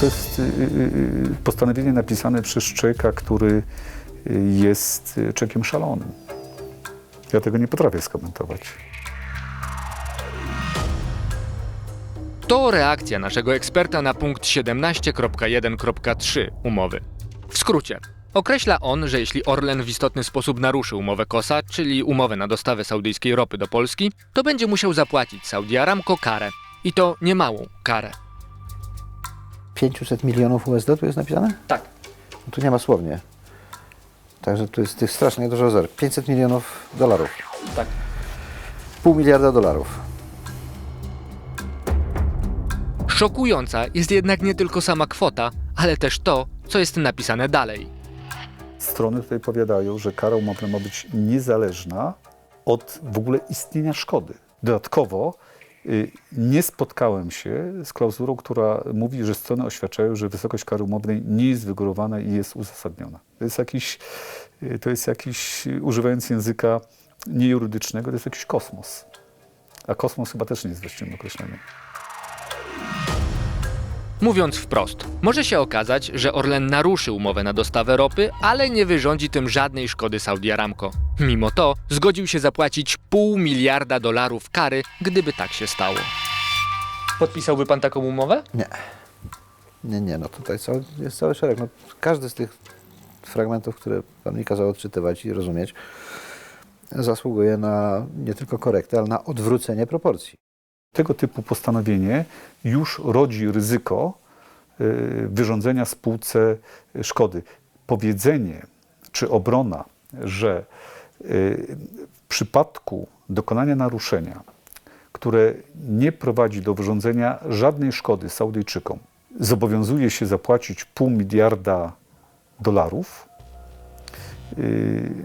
To jest y, y, y, postanowienie napisane przez człowieka, który jest człowiekiem szalonym. Ja tego nie potrafię skomentować. To reakcja naszego eksperta na punkt 17.1.3 umowy. W skrócie. Określa on, że jeśli Orlen w istotny sposób naruszy umowę KOSA, czyli umowę na dostawę saudyjskiej ropy do Polski, to będzie musiał zapłacić Saudi Aramco karę. I to niemałą karę. 500 milionów USD tu jest napisane? Tak. No tu nie ma słownie. Także tu jest tych strasznie dużo zer. 500 milionów dolarów. Tak. Pół miliarda dolarów. Szokująca jest jednak nie tylko sama kwota, ale też to, co jest napisane dalej. Strony tutaj powiadają, że kara umowna ma być niezależna od w ogóle istnienia szkody. Dodatkowo nie spotkałem się z klauzulą, która mówi, że strony oświadczają, że wysokość kary umownej nie jest wygórowana i jest uzasadniona. To jest jakiś, y, to jest jakiś y, używając języka niejurydycznego, to jest jakiś kosmos. A kosmos chyba też nie jest właściwym określeniem. Mówiąc wprost, może się okazać, że Orlen naruszy umowę na dostawę ropy, ale nie wyrządzi tym żadnej szkody Saudi Aramco. Mimo to zgodził się zapłacić pół miliarda dolarów kary, gdyby tak się stało. Podpisałby pan taką umowę? Nie. Nie, nie, no tutaj cały, jest cały szereg. No, każdy z tych fragmentów, które Pan mi kazał odczytywać i rozumieć, zasługuje na nie tylko korektę, ale na odwrócenie proporcji. Tego typu postanowienie już rodzi ryzyko y, wyrządzenia spółce szkody. Powiedzenie czy obrona, że y, w przypadku dokonania naruszenia, które nie prowadzi do wyrządzenia żadnej szkody Saudyjczykom, zobowiązuje się zapłacić pół miliarda dolarów, y,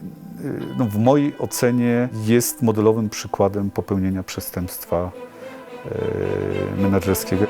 no w mojej ocenie jest modelowym przykładem popełnienia przestępstwa menedżerskiego.